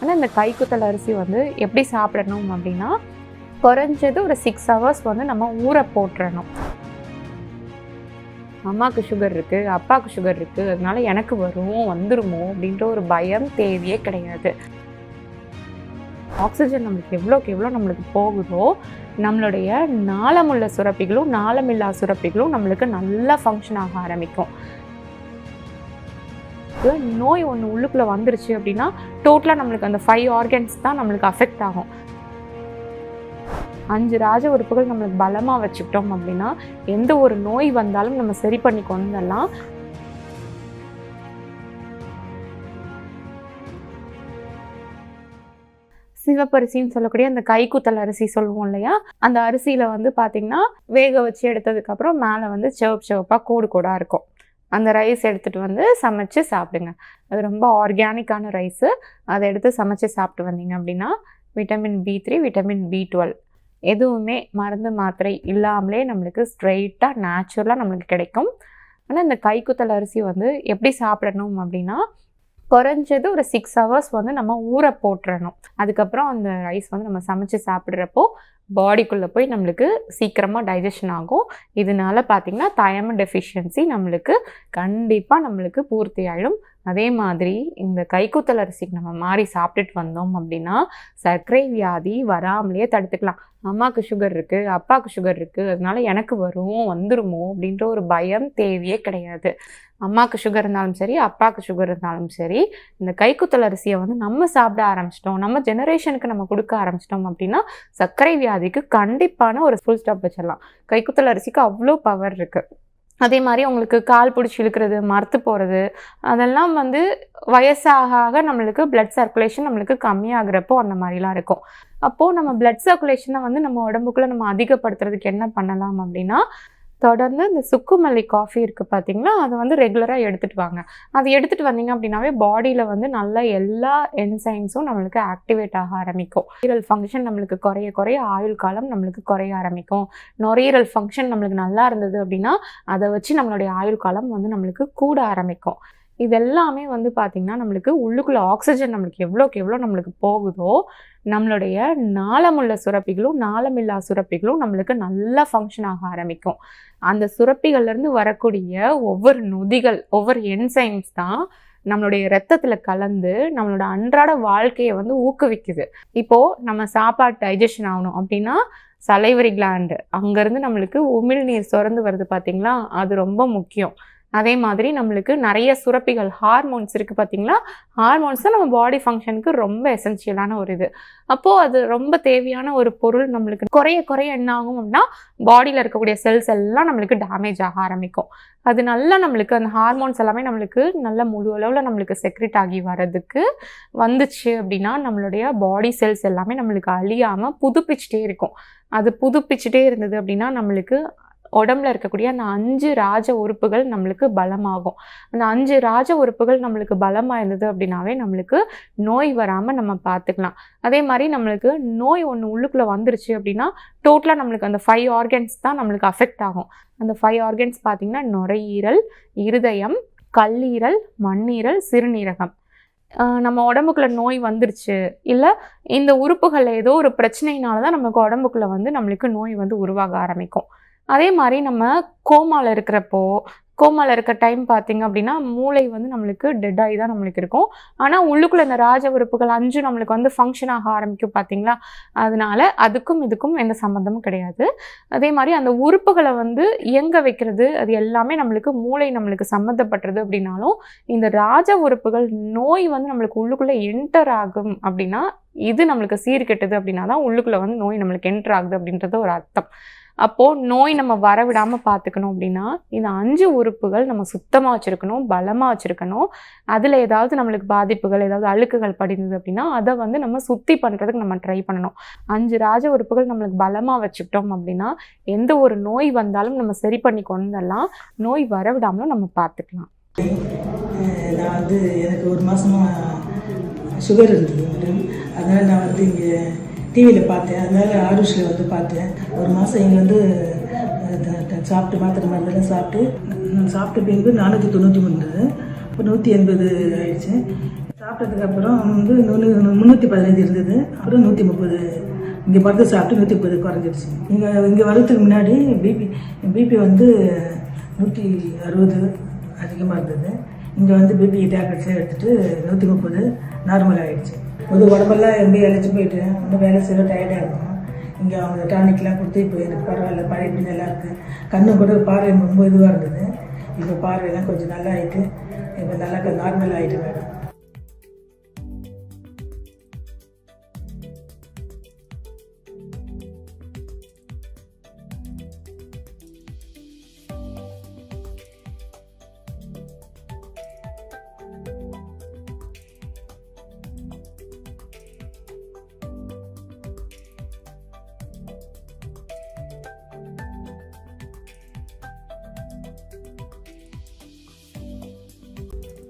ஆனால் இந்த கைக்குத்தல் அரிசி வந்து எப்படி சாப்பிடணும் அப்படின்னா குறைஞ்சது ஒரு சிக்ஸ் ஹவர்ஸ் வந்து நம்ம ஊற போட்டுறணும். அம்மாவுக்கு சுகர் இருக்குது அப்பாவுக்கு சுகர் இருக்குது அதனால எனக்கு வரும் வந்துருமோ அப்படின்ற ஒரு பயம் தேவையே கிடையாது. ஆக்சிஜன் நம்மளுக்கு எவ்வளோக்கு எவ்வளோ நம்மளுக்கு போகுதோ நம்மளுடைய நாளமுள்ள சுரப்பிகளும் நாளமில்லா சுரப்பிகளும் நம்மளுக்கு நல்லா ஃபங்க்ஷன் ஆக ஆரம்பிக்கும். நம்மளுக்கு நோய் ஒன்று உள்ளுக்குள்ளே வந்துருச்சு அப்படின்னா டோட்டலாக நம்மளுக்கு அந்த ஃபைவ் ஆர்கன்ஸ் தான் நம்மளுக்கு அஃபெக்ட் ஆகும். அஞ்சு ராஜ உறுப்புகள் நம்மளுக்கு பலமாக வச்சுக்கிட்டோம் அப்படின்னா எந்த ஒரு நோய் வந்தாலும் நம்ம சரி பண்ணி கொண்டெல்லாம் சிவப்பரிசின்னு சொல்லக்கூடிய அந்த கைக்குத்தல் அரிசி சொல்லுவோம் இல்லையா? அந்த அரிசியில் வந்து பார்த்திங்கன்னா வேக வச்சு எடுத்ததுக்கப்புறம் மேலே வந்து சிவப்பு சிவப்பாக கோடு கோடாக இருக்கும். அந்த ரைஸ் எடுத்துகிட்டு வந்து சமைச்சு சாப்பிடுங்க. அது ரொம்ப ஆர்கானிக்கான ரைஸு அதை எடுத்து சமைச்சு சாப்பிட்டு வந்தீங்க அப்படின்னா vitamin B three vitamin B twelve எதுவுமே மருந்து மாத்திரை இல்லாமலே நம்மளுக்கு ஸ்ட்ரெயிட்டாக நேச்சுரலாக நம்மளுக்கு கிடைக்கும். ஆனால் இந்த கைக்குத்தல் அரிசி வந்து எப்படி சாப்பிடணும் அப்படின்னா குறைஞ்சது ஒரு சிக்ஸ் ஹவர்ஸ் வந்து நம்ம ஊற போட்டுறணும். அதுக்கப்புறம் அந்த ரைஸ் வந்து நம்ம சமைச்சு சாப்பிட்றப்போ பாடிக்குள்ளே போய் நம்மளுக்கு சீக்கிரமாக டைஜஷன் ஆகும். இதனால பார்த்திங்கன்னா தயம டெஃபிஷியன்சி நம்மளுக்கு கண்டிப்பாக நம்மளுக்கு பூர்த்தி ஆகிடும் அதே மாதிரி இந்த கைக்குத்தல் அரிசிக்கு நம்ம மாறி சாப்பிட்டுட்டு வந்தோம் அப்படின்னா சர்க்கரை வியாதி வராமலேயே தடுத்துக்கலாம். அம்மாவுக்கு சுகர் இருக்குது அப்பாவுக்கு சுகர் இருக்குது அதனால எனக்கு வரும் வந்துருமோ அப்படின்ற ஒரு பயம் தேவையே கிடையாது. அம்மாவுக்கு சுகர் இருந்தாலும் சரி அப்பாவுக்கு சுகர் இருந்தாலும் சரி இந்த கைக்குத்தல் அரிசியை வந்து நம்ம சாப்பிட ஆரம்பிச்சிட்டோம். நம்ம ஜெனரேஷனுக்கு நம்ம கொடுக்க ஆரம்பிச்சிட்டோம் அப்படின்னா சர்க்கரை வியாதிக்கு கண்டிப்பான ஒரு ஃபுல் ஸ்டாப் வச்சிடலாம். கைக்குத்தல் அரிசிக்கு அவ்வளோ பவர் இருக்குது அதே மாதிரி அவங்களுக்கு கால் பிடிச்சி இழுக்கிறது மரத்து போகிறது அதெல்லாம் வந்து வயசாக ஆக நம்மளுக்கு பிளட் சர்க்குலேஷன் நம்மளுக்கு கம்மியாகிறப்போ அந்த மாதிரிலாம் இருக்கும். அப்போது நம்ம பிளட் சர்க்குலேஷனை வந்து நம்ம உடம்புக்குள்ளே நம்ம அதிகப்படுத்துறதுக்கு என்ன பண்ணலாம் அப்படின்னா தொடர்ந்து இந்த சுக்குமல்லி காஃபி இருக்குது பார்த்தீங்கன்னா அதை வந்து ரெகுலராக எடுத்துகிட்டு வாங்க. அது எடுத்துகிட்டு வந்தீங்க அப்படின்னாவே பாடியில் வந்து நல்ல எல்லா என்சைன்ஸும் நம்மளுக்கு ஆக்டிவேட் ஆக ஆரம்பிக்கும். ஈரல் ஃபங்க்ஷன் நம்மளுக்கு குறைய குறைய ஆயுள் காலம் நம்மளுக்கு குறைய ஆரம்பிக்கும். நுரையீரல் ஃபங்க்ஷன் நம்மளுக்கு நல்லா இருந்தது அப்படின்னா அதை வச்சு நம்மளுடைய ஆயுள் காலம் வந்து நம்மளுக்கு கூட ஆரம்பிக்கும். இதெல்லாமே வந்து பார்த்திங்கன்னா நம்மளுக்கு உள்ளுக்குள்ளே ஆக்சிஜன் நம்மளுக்கு எவ்வளோக்கு எவ்வளோ நம்மளுக்கு போகுதோ நம்மளுடைய நாளமுள்ள சுரப்பிகளும் நாளமில்லா சுரப்பிகளும் நம்மளுக்கு நல்லா ஃபங்க்ஷன் ஆக ஆரம்பிக்கும். அந்த சுரப்பிகள்லேருந்து வரக்கூடிய ஒவ்வொரு நொதிகள் ஒவ்வொரு என்சைம்ஸ் தான் நம்மளுடைய ரத்தத்தில் கலந்து நம்மளோட அன்றாட வாழ்க்கையை வந்து ஊக்குவிக்குது. இப்போது நம்ம சாப்பாடு டைஜஷன் ஆகணும் அப்படின்னா சலைவரி கிளாண்டு அங்கேருந்து நம்மளுக்கு உமிழ்நீர் சுரந்து வருது பார்த்தீங்களா அது ரொம்ப முக்கியம். அதே மாதிரி நம்மளுக்கு நிறைய சுரப்பிகள் ஹார்மோன்ஸ் இருக்குது பார்த்தீங்களா ஹார்மோன்ஸ் தான் நம்ம பாடி ஃபங்க்ஷனுக்கு ரொம்ப எசென்ஷியலான ஒரு இது. அப்போது அது ரொம்ப தேவையான ஒரு பொருள் நம்மளுக்கு குறைய குறைய என்ன ஆகும் அப்படின்னா பாடியில் இருக்கக்கூடிய செல்ஸ் எல்லாம் நம்மளுக்கு டேமேஜ் ஆக ஆரம்பிக்கும். அது நல்லா நம்மளுக்கு அந்த ஹார்மோன்ஸ் எல்லாமே நம்மளுக்கு நல்ல முழு அளவில் நம்மளுக்கு செக்ரெட் ஆகி வர்றதுக்கு வந்துச்சு அப்படின்னா நம்மளுடைய பாடி செல்ஸ் எல்லாமே நம்மளுக்கு அழியாமல் புதுப்பிச்சுட்டே இருக்கும். அது புதுப்பிச்சுட்டே இருந்தது அப்படின்னா நம்மளுக்கு உடம்புல இருக்கக்கூடிய அந்த அஞ்சு ராஜ உறுப்புகள் நம்மளுக்கு பலமாகும். அந்த அஞ்சு ராஜ உறுப்புகள் நம்மளுக்கு பலமாக இருந்தது அப்படின்னாவே நம்மளுக்கு நோய் வராமல் நம்ம பார்த்துக்கலாம் அதே மாதிரி நம்மளுக்கு நோய் ஒன்று உள்ளுக்குள்ளே வந்துருச்சு அப்படின்னா டோட்டலாக நம்மளுக்கு அந்த ஃபைவ் ஆர்கன்ஸ் தான் நம்மளுக்கு அஃபெக்ட் ஆகும். அந்த ஃபைவ் ஆர்கன்ஸ் பார்த்திங்கன்னா நுரையீரல் இருதயம் கல்லீரல் மண்ணீரல் சிறுநீரகம். நம்ம உடம்புக்குள்ள நோய் வந்துருச்சு இல்லை இந்த உறுப்புகளில் ஏதோ ஒரு பிரச்சனையினால தான் நமக்கு உடம்புக்குள்ளே வந்து நம்மளுக்கு நோய் வந்து உருவாக ஆரம்பிக்கும். அதே மாதிரி நம்ம கோமாவில் இருக்கிறப்போ கோமாவில் இருக்க டைம் பார்த்திங்க அப்படின்னா மூளை வந்து நம்மளுக்கு டெட் ஆகி தான் நம்மளுக்கு இருக்கும். ஆனால் உள்ளுக்குள்ளே இந்த ராஜ உறுப்புகள் அஞ்சும் நம்மளுக்கு வந்து ஃபங்க்ஷன் ஆக ஆரம்பிக்கும் பார்த்தீங்களா? அதனால அதுக்கும் இதுக்கும் எந்த சம்மந்தமும் கிடையாது. அதே மாதிரி அந்த உறுப்புகளை வந்து இயங்க வைக்கிறது அது எல்லாமே நம்மளுக்கு மூளை நம்மளுக்கு சம்மந்தப்பட்டது அப்படின்னாலும் இந்த ராஜ உறுப்புகள் நோய் வந்து நம்மளுக்கு உள்ளுக்குள்ளே என்டர் ஆகும் அப்படின்னா இது நம்மளுக்கு சீர்கெட்டது அப்படின்னா தான் உள்ளுக்குள்ளே வந்து நோய் நம்மளுக்கு என்டர் ஆகுது அப்படின்றது ஒரு அர்த்தம். அப்போது நோய் நம்ம வரவிடாமல் பார்த்துக்கணும் அப்படின்னா இந்த அஞ்சு உறுப்புகள் நம்ம சுத்தமாக வச்சுருக்கணும் பலமாக வச்சுருக்கணும். அதில் ஏதாவது நம்மளுக்கு பாதிப்புகள் ஏதாவது அழுக்குகள் படிந்தது அப்படின்னா அதை வந்து நம்ம சுத்தி பண்ணுறதுக்கு நம்ம ட்ரை பண்ணணும். அஞ்சு ராஜ உறுப்புகள் நம்மளுக்கு பலமாக வச்சுக்கிட்டோம் அப்படின்னா எந்த ஒரு நோய் வந்தாலும் நம்ம சரி பண்ணி கொண்டெல்லாம் நோய் வரவிடாமலும் நம்ம பார்த்துக்கலாம். நான் வந்து எனக்கு ஒரு மாதமாக சுகர் இருந்தது மேடம் அதனால் நான் வந்து இங்கே டிவியில் பார்த்தேன். அதனால் ஆருஷில் வந்து பார்த்தேன். ஒரு மாதம் இங்கே வந்து சாப்பிட்டு மாத்திரை மருந்தெல்லாம் சாப்பிட்டு சாப்பிட்ட பிறகு நானூற்றி தொண்ணூற்றி மூணு இப்போ நூற்றி எண்பது ஆயிடுச்சு. சாப்பிட்டதுக்கப்புறம் வந்து முந்நூற்றி பதினஞ்சு இருந்தது. அப்புறம் நூற்றி முப்பது இங்கே மருந்து சாப்பிட்டு நூற்றி முப்பது குறைஞ்சிருச்சு இங்கே இங்கே வரதுக்கு முன்னாடி பிபி பிபி வந்து நூற்றி அறுபது அதிகமாக இருந்தது. இங்கே வந்து பிபி டேப்லெட்ஸே எடுத்துகிட்டு நூற்றி முப்பது நார்மல் ஆகிடுச்சு பொது உடம்பெல்லாம் ரொம்ப இழைச்சி போயிட்டு இன்னும் வேலை செய்ய டயர்டாக இருக்கும். இங்கே அவங்க டானிக்லாம் கொடுத்து இப்போ எனக்கு பரவாயில்ல பழைய நல்லா இருக்குது கண்ணும் கூட பார்வை ரொம்ப இதுவாக இருந்தது. இப்போ பார்வையெல்லாம் கொஞ்சம் நல்லா ஆகிட்டு இப்போ நல்லா நார்மல் ஆகிட்டு மேடம்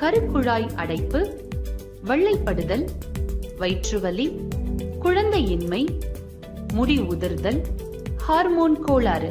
கருக்குழாய் அடைப்பு வெள்ளைப்படுதல் வயிற்றுவலி குழந்தையின்மை முடி உதிர்தல் ஹார்மோன் கோளாறு.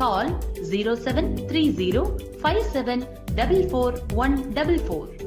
call 0730 5744